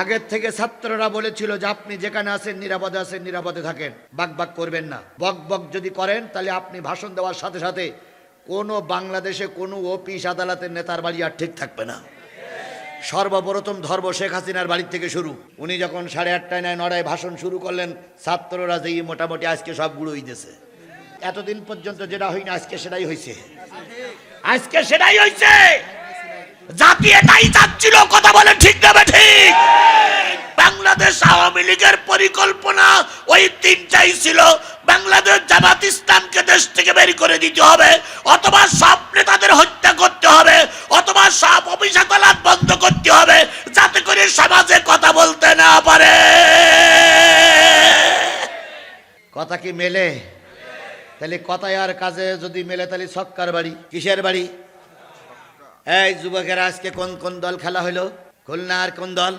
আগের থেকে ছাত্ররা বলেছিল যে আপনি যেখানে আছেন, নিরাপদে আছেন, নিরাপদে থাকেন। বাক বাক করবেন না। বক বক যদি করেন, তাহলে আপনি ভাষণ দেওয়ার সাথে সাথে কোনো বাংলাদেশে কোনো অফিস আদালতের নেতার বাড়ি আর ঠিক থাকবে না। সর্বপ্রথম ধর্ম শেখ হাসিনার বাড়ির থেকে শুরু। উনি যখন সাড়ে আটটায় নয় নড়ায় ভাষণ শুরু করলেন, ছাত্ররা যেই মোটামুটি আজকে সব গুঁড়ো হইতেছে এতদিন পর্যন্ত যেটা হয়নি, আজকে সেটাই হয়েছে আজকে সেটাই হয়েছে জাতি এটাই চাচ্ছিল, কথা বলে ঠিক না ঠিক। বাংলাদেশ আওয়ামী লীগের পরিকল্পনা ছিল। বাংলাদেশ দেশ থেকে বের করে দিতে হবে, অথবা হত্যা করতে হবে, অথবা বন্ধ করতে হবে, যাতে করে সমাজে কথা বলতে না পারে। কথা কি মেলে? তাহলে কথায় আর কাজে যদি মেলে, তাহলে সক্কার বাড়ি, কিসের বাড়ি? এই যুবকেরা, আজকে কোন কোন দল খেলা হলো খুলনা আর কোন দল?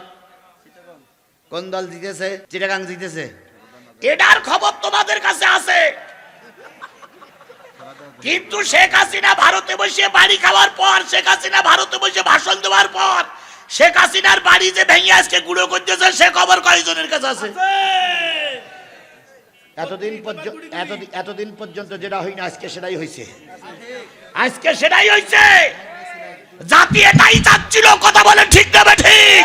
কোন দল জিতেছে? চিটাগাং জিতেছে। এটার খবর তোমাদের কাছে আছে। কিন্তু শেখ হাসিনা ভারতে বসে বাড়ি খাওয়ার পর, শেখ হাসিনা ভারতে বসে ভাষণ দেওয়ার পর, শেখ হাসিনার বাড়ি যে ভেঙে আজকে গুঁড়ো করতেছে, সে খবর কয়জনের কাছে আছে? এতদিন পর্যন্ত এতদিন এতদিন পর্যন্ত যেটা হয়নি, আজকে সেটাই হয়েছে আজকে সেটাই হয়েছে কথা বলে ঠিক না ঠিক।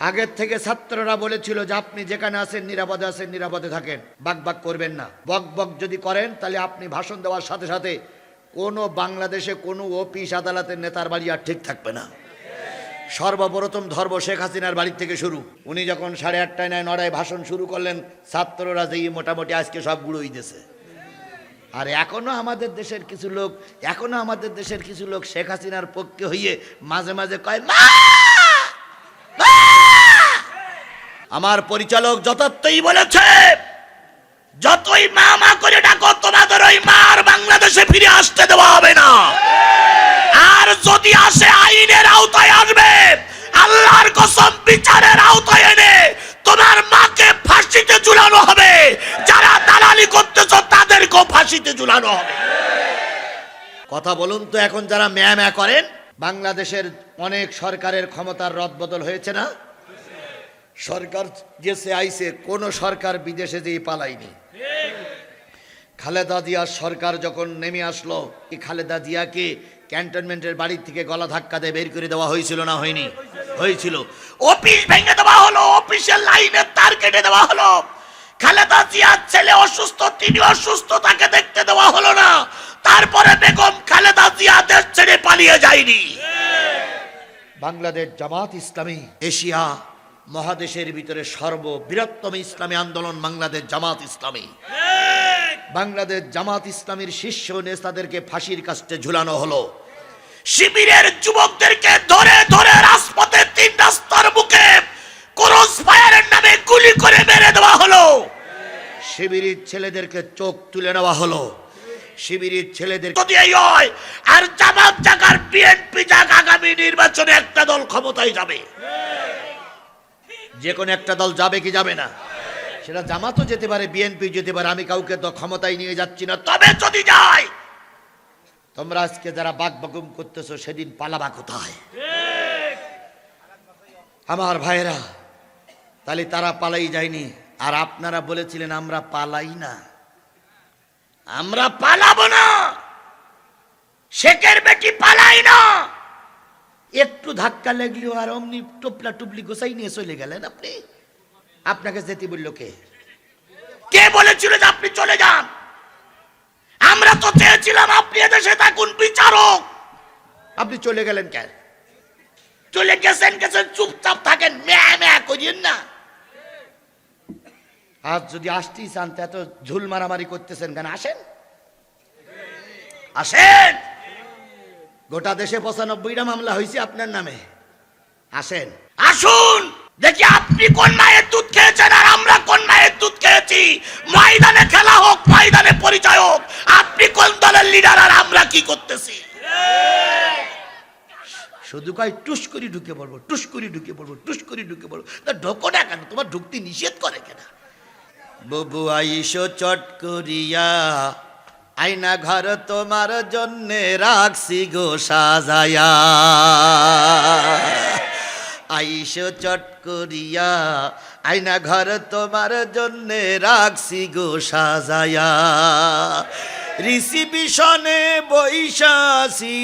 আগের থেকে ছাত্ররা বলেছিল যে আপনি যেখানে আছেন, নিরাপদে আছেন, নিরাপদে থাকেন। বাক বাক করবেন না। বক বক যদি করেন, তাহলে আপনি ভাষণ দেওয়ার সাথে সাথে কোনো বাংলাদেশে কোনো অফিস আদালতের নেতার বাড়ি আর ঠিক থাকবে না। সর্বপ্রথম ধর্ম শেখ হাসিনার বাড়ির থেকে শুরু। উনি যখন সাড়ে আটটায় নয় নড়ায় ভাষণ শুরু করলেন, ছাত্ররা যেই মোটামুটি আজকে সব গুঁড়ো হইতেছে আর এখনও আমাদের দেশের কিছু লোক, এখনও আমাদের দেশের কিছু লোক শেখ হাসিনার পক্ষে হইয়ে মাঝে মাঝে কয়, মা! মা!" আমার পরিচালক যথার্থই বলেছে, যতই মা মা করে ডাকো, তোমাদের ওই মার বাংলাদেশে ফিরে আসতে দেওয়া হবে না। আর যদি আসে, আইনের আওতায় আসবে, আল্লাহর কসম বিচারের আওতায় এনে তোমার মাকে ফাঁসিতে ঝুলানো হবে। যারা দালালি করতেছ তাদেরকেও ফাঁসিতে ঝুলানো হবে। কথা বলুন তো, এখন যারা ম্যা ম্যা করেন, বাংলাদেশের অনেক সরকারের ক্ষমতার রদবদল হয়েছে না? সরকার গেছে আইছে, কোন সরকার বিদেশে যেয়ে পালায়নি। খালেদা জিয়ার সরকার যখন নেমে আসলো, এই খালেদা জিয়াকে ক্যান্টনমেন্টের বাড়ি থেকে গলা ধাক্কা দিয়ে বের করে দেওয়া হয়েছিল না হয়নি? হয়েছিল। অফিস ভেঙে দেওয়া হলো, অফিসের লাইনের তার কেটে দেওয়া হলো। খালেদা জিয়ার ছেলে অসুস্থ, তিনি অসুস্থ, তাকে দেখতে দেওয়া হলো না। তারপরে বেগম খালেদা জিয়া দেশ ছেড়ে পালিয়ে যায়নি। বাংলাদেশ জামাত ইসলামী, এশিয়া মহাদেশের ভিতরে সর্ববৃহত্তম ইসলামী আন্দোলন বাংলাদেশ জামাত ইসলামী। বাংলাদেশ জামাত ইসলামীর শীর্ষ নেতাদেরকে ফাঁসির কাস্টে ঝুলানো হলো। শিবিরের যুবকদেরকে ধরে ধরে রাজপথের শিবিরের ছেলেদেরকে চোখ তুলে নেওয়া হলো। শিবিরের ছেলেদের যদি এই হয় আর জামাত জাগার বিএনপি জাগ আগামী নির্বাচনে একটা দল ক্ষমতায় যাবে। যে কোনো একটা দল যাবে কি যাবে না? সেটা জামাতও যেতে পারে বিএনপি যেতে পারে আমি কাউকে তো ক্ষমতায় নিয়ে যাচ্ছি না। তবে যদি যায় তোমরা আজকে যারা বাক বাকুম করতেছো সেদিন পালাবা কোথায়? আমার ভাইরা তাহলে তারা পালাই যায়নি। আর আপনারা বলেছিলেন, আমরা পালাই না। আমরা পালাবো না। শেখের বেটি পালাই না। একটু ধাক্কা লাগলেও আর অমনি টুপলা টুপলি গোসাই নিয়ে চলে গেলেন আপনি। আপনাকে যেতে বলল কে? কে বলেছিল যে আপনি চলে যান? আমরা তো চেয়েছিলাম আপনি এদেশে থাকুন, বিচারক। আপনি চলে গেলেন কেন চলে গেছেন গেছেন, চুপচাপ থাকেন। ম্যা ম্যা করিয়েন না। আজ যদি আসতেই চান এত ঝুল মারামারি করতেছেন কেন? আসেন। আসেন। গোটা দেশে পঁচানব্বইটা মামলা হয়েছে আপনার নামে। আসেন। আসুন। দেখি আপনি কোন মায়ের দুধ খেয়েছেন আর আমরা কোন মায়ের দুধ খেয়েছি। ময়দানে খেলা হোক, ময়দানে পরিচয় হোক। আপনি কোন দলের লিডার আর আমরা কি করতেছি? শুধু কয় টুস করে ঢুকে পড়ব, টুস করে ঢুকে পড়ব, টুস করে ঢুকে পড়ব। তা ঢোকো না কেন? তোমার ঢুকতে নিষেধ করে কেন? ববু আইসো চট করিয়া, আইনা ঘর তোমার জন্যে রাখছি গো সাজায়া। আইসো চট করিয়া, আইনা ঘর তোমার জন্যে রাখছি গো সাজায়া। রিসিবিশনে বৈশাসি।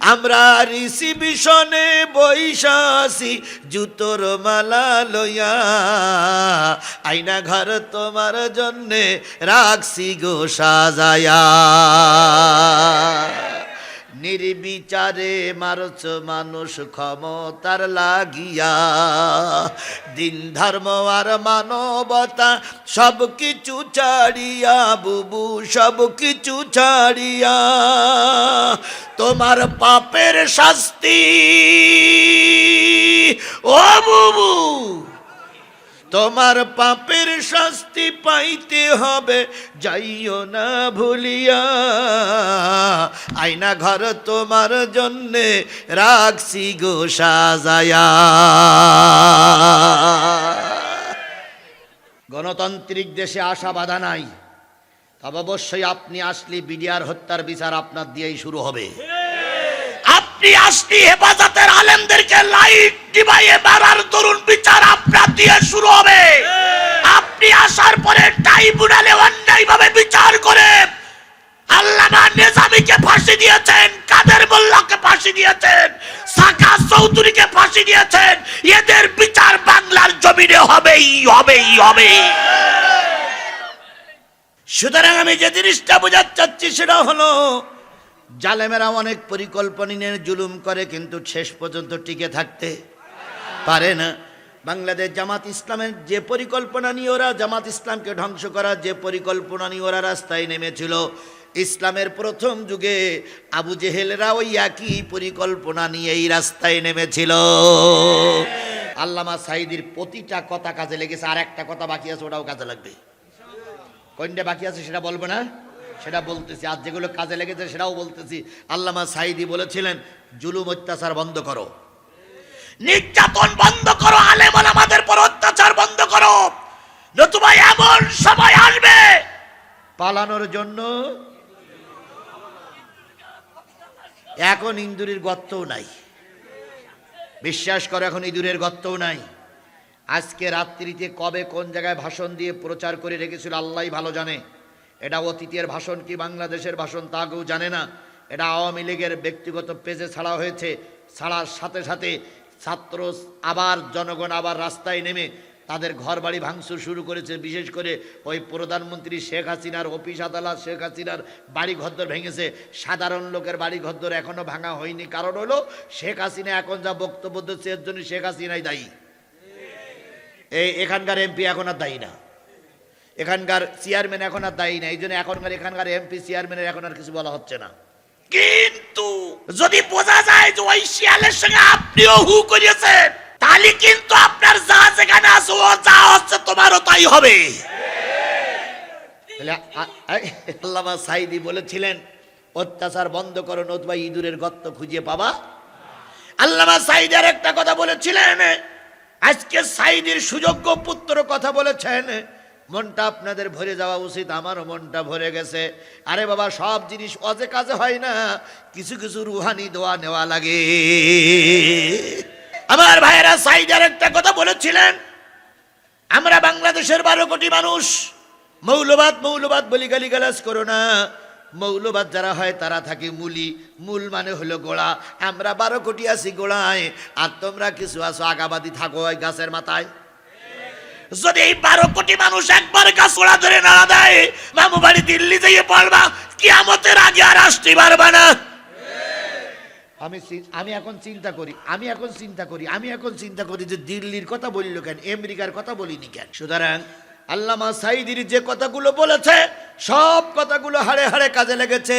আমরা রিসিবিশনে বৈশাসি, জুতোর মালা লইয়া। আইনা ঘর তোমার জন্যে রাখছি গো সাজায়া। নির্বিচারে মারছ মানুষ ক্ষমতার লাগিয়া। দিন ধর্ম আর মানবতা সব কিছু ছাড়িয়া, বুবু সব কিছু ছাড়িয়া। তোমার পাপের শাস্তি, ও বুবু! তোমার পাপের শাস্তি পাইতে হবে, যাইও না ভুলিয়া। আয়না ঘর তোমার জন্যে রাখছি গো সাজায়া। গণতান্ত্রিক দেশে আশা বাধা নাই। তবে অবশ্যই আপনি আসলে বিডিআর হত্যার বিচার আপনার দিয়েই শুরু হবে। আপনি আসলি হেফাজতের আলেমদেরকে লাইট ডিবাইয়ে মারার তরুণ বিচার আপনার দিয়ে শুরু হবে। আপনি আসার পরে ট্রাইব্যুনালে অন্যায়ভাবে বিচার করে আল্লামা নিজামীকে ফাঁসি দিয়েছেন, কাদের মোল্লাকে ফাঁসি দিয়েছেন, সাকা চৌধুরীকে ফাঁসি দিয়েছেন, এদের বিচার বাংলার জমিনে হবেই হবেই হবে সুতরাং আমি যে জিনিসটা বোঝাতে চাচ্ছি সেটা হলো জালেমেরা অনেক পরিকল্পনা নিয়ে জুলুম করে, কিন্তু শেষ পর্যন্ত টিকে থাকতে পারে না। বাংলাদেশ জামাত ইসলামের যে পরিকল্পনা নিয়ে ওরা, জামাত ইসলামকে ধ্বংস করার যে পরিকল্পনা নিয়ে ওরা রাস্তায় নেমেছিল, ইসলামের প্রথম যুগে আবু জেহেলরা ওই একই পরিকল্পনা নিয়ে এই রাস্তায় নেমেছিল। আল্লামা সাইদির প্রতিটা কথা কাজে লেগেছে, আর একটা কথা বাকি আছে, ওটাও কাজে লাগবে। কোনটা বাকি আছে সেটা বলব না? সেটা বলতেছি। আর যেগুলো কাজে লেগেছে সেটাও বলতেছি। আল্লামা সাইদি বলেছিলেন, জুলুম অত্যাচার বন্ধ করো। নির্যাতন বন্ধ করো, আলেমন আমাদের পর অত্যাচার বন্ধ করো। নতুবা এমন সময় আসবে পালানোর জন্য। এখন ইন্দুরের গর্তও নাই। বিশ্বাস করো, এখন ইঁদুরের গর্তও নাই। আজকে রাত্রিতে কবে কোন জায়গায় ভাষণ দিয়ে প্রচার করে রেখেছিল আল্লাহ ভালো জানে। এটা অতীতের ভাষণ কি বাংলাদেশের ভাষণ তা কেউ জানে না। এটা আওয়ামী লীগের ব্যক্তিগত পেজে ছাড়া হয়েছে। ছাড়ার সাথে সাথে ছাত্র আবার জনগণ আবার রাস্তায় নেমে তাদের ঘর বাড়ি ভাঙচুর শুরু করেছে। বিশেষ করে ওই প্রধানমন্ত্রী শেখ হাসিনার অফিস আদালত শেখ হাসিনার বাড়ি ঘরদর ভেঙেছে। সাধারণ লোকের বাড়ি ঘরদর এখনও ভাঙা হয়নি। কারণ হলো শেখ হাসিনা এখন যা বক্তব্য দিচ্ছে, এর জন্য শেখ হাসিনাই দায়ী। এই এখানকার এমপি এখন আর দায়ী না। এখানকার চেয়ারম্যান এখন আর দায়ী না এই জন্য এখনকার এখানকার এমপি চেয়ারম্যানের এখন আর কিছু বলা হচ্ছে না। কিন্তু যদি বোঝা যায় যে ওই শিয়ালের সঙ্গে আপনিও হু করিয়েছেন তাহলে কিন্তু আপনার যা যেখানে আছে ও যা হচ্ছে তোমারও তাই হবে। আল্লামা সাইদি বলেছিলেন অত্যাচার বন্ধ করো নতুবা ইঁদুরের গর্ত খুঁজে পাবা। আল্লামা সাইদের একটা কথা বলেছিলেন আজকে সাইদির সুযোগ্য পুত্র কথা বলেছেন মনটা আপনাদের ভরে যাওয়া উচিত, আমারও মনটা ভরে গেছে। আরে বাবা, সব জিনিস অজে কাজে হয় না, কিছু কিছু রুহানি দোয়া নেওয়া লাগে। আমার ভাইয়েরা, সাইদার একটা কথা বলেছিলেন, আমরা বাংলাদেশের বারো কোটি মানুষ, মৌলবাদ মৌলবাদ বলি গালি গালাজ করো না। মৌলবাদ যারা হয় তারা থাকে মূলি, মূল মানে হলো গোড়া। আমরা বারো কোটি আছি গোড়ায়, আর তোমরা কিছু আছো আগাবাদি থাকো ওই গাছের মাথায়। যদি এই বারো কোটি মানুষ একবার গোড়া ধরে নাড়া দেয়, মামু বাড়ি দিল্লি যেয়ে পড়বা, কিয়ামতের আগে আর আসতে পারবা না। আমি আমি এখন চিন্তা করি, আমি এখন চিন্তা করি, আমি এখন চিন্তা করি যে দিল্লির কথা বলিল কেন, আমেরিকার কথা বলিনি কেন। সুতরাং আল্লামা সাইদির যে কথাগুলো বলেছে, সব কথাগুলো হাড়ে হাড়ে কাজে লেগেছে।